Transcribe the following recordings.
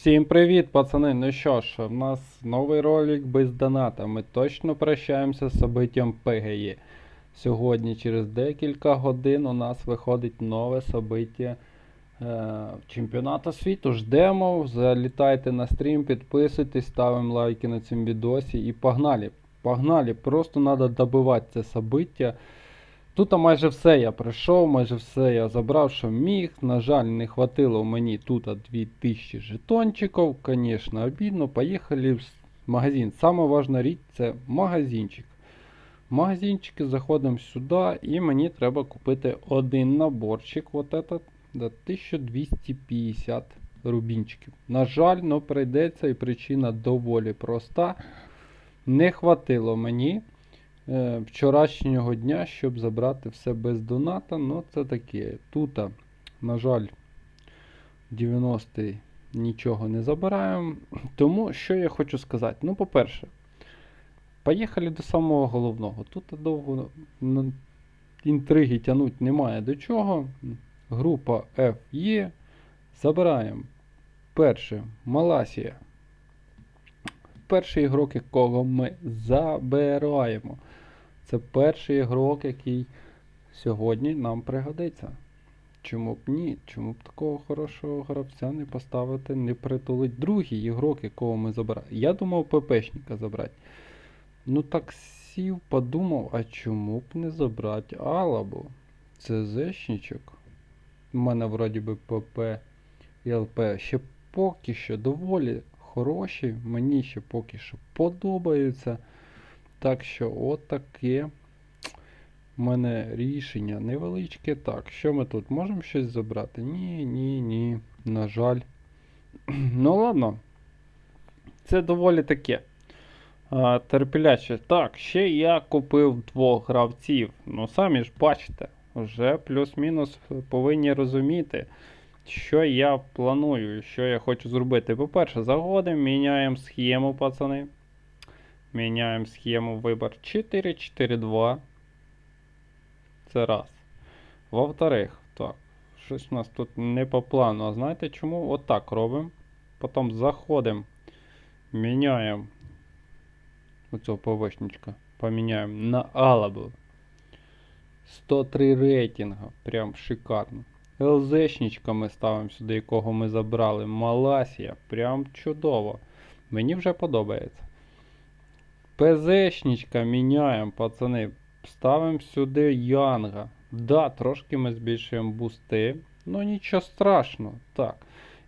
Всім привіт, пацани. Ну що ж, у нас новий ролик без доната. Ми точно прощаємося з собиттям ПГЄ. Сьогодні, через декілька годин, у нас виходить нове собиття е, чемпіонату світу. Ждемо. Залітайте на стрім, підписуйтесь, ставимо лайки на цьому відосі і погнали. Погнали, просто треба добивати це собиття. Тут майже все я пройшов, майже все я забрав, що міг. На жаль, не хватило мені тут 2000 жетончиків. Звісно, обідно. Поїхали в магазин. Саме важна річ це магазинчик. Магазинчики заходимо сюди і мені треба купити один наборчик. Вот этот, за 1250 рубінчиків. На жаль, но прийдеться і причина доволі проста. Не хватило мені вчорашнього дня, щоб забрати все без доната. Ну це таке. Тут, на жаль, 90-й нічого не забираємо. Тому що я хочу сказати? Ну, по-перше, поїхали до самого головного. Тут довго ну, інтриги тягнуть немає до чого. Група F є. Забираємо. Перше, Маласія. Перший ігрок, якого ми забираємо. Це перший ігрок, який сьогодні нам пригодиться. Чому б ні? Чому б такого хорошого гравця не поставити, не притулить другий ігрок, якого ми забираємо? Я думав ППшника забрати. Ну так сів, подумав, а чому б не забрати Алабу? Це зешничок. У мене вроді би ПП і ЛП ще поки що доволі хороші. Мені ще поки що подобаються. Так що отаке. У мене рішення невеличке. Так, що ми тут? Можемо щось забрати? Ні, ні, ні. На жаль. Ну ладно. Це доволі таке. А, терпляче. Так, ще я купив двох гравців. Ну, самі ж бачите, вже плюс-мінус повинні розуміти, що я планую, що я хочу зробити. По-перше, заходимо, міняємо схему, пацани. Міняємо схему вибор 4-4-2. Це раз. Во-вторых, так, щось у нас тут не по плану. А знаєте чому? Отак робимо. Потім заходимо, міняємо оцього ПВшничка. Поміняємо на Алабу. 103 рейтинга. Прям шикарно. ЛЗшничка ми ставимо сюди, якого ми забрали. Маласія. Прям чудово. Мені вже подобається. ПЗшничка міняємо, пацани. Ставимо сюди Янга. Да, трошки ми збільшуємо бусти. Ну нічого страшного. Так.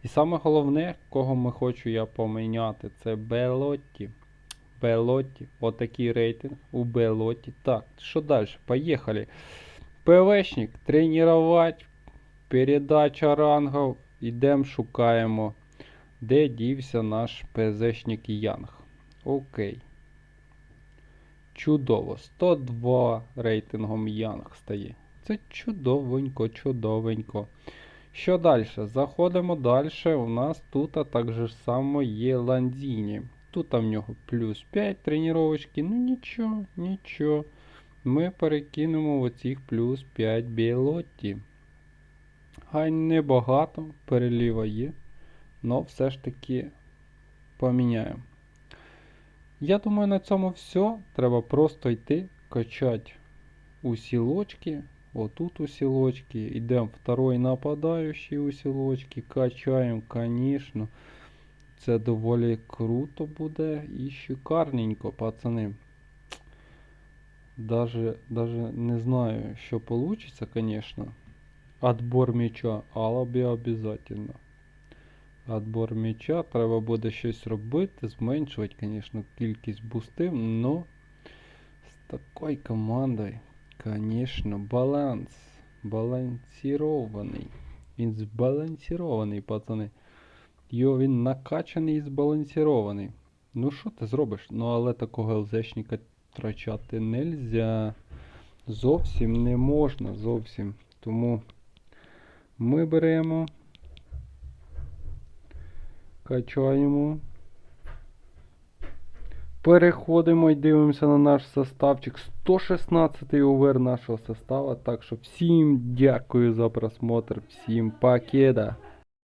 І саме головне, кого ми хочу я поміняти, це Белотті. Белотті. Отакий рейтинг у Белотті. Так, що далі? Поїхали. ПВшник, тренувати, передача рангів. Ідемо, шукаємо, де дівся наш ПЗшник Янг. Окей. Чудово. 102 рейтингом Янг стає. Це чудовенько, чудовенько. Що далі? Заходимо далі. У нас тут так же само є Ландіні. Тут в нього плюс 5 тренувачки. Ну нічого, нічого. Ми перекинемо в оцих плюс 5 білоті. Хай небагато, переліва є. Но все ж таки поміняємо. Я думаю, на цьому все. Треба просто йти, качати усілочки. Отут усілочки. Йдемо второй нападаючий усілочки. Качаємо, звісно. Це доволі круто буде і шикарненько, пацани. Даже, даже не знаю, що получится, конечно. Отбор м'яча, алабі обязательно. Отбор м'яча, треба буде щось робити, зменшувати, звісно, кількість бустів, но з такою командою, звісно, баланс. Балансірований. Він збалансірований, пацани. Йо, він накачаний і збалансірований. Ну що ти зробиш? Ну але такого ЛЗшника втрачати нельзя. Зовсім не можна, зовсім. Тому ми беремо. Качаємо. Переходимо і дивимося на наш составчик. 116-й овер нашого состава. Так що всім дякую за просмотр, всім покеда.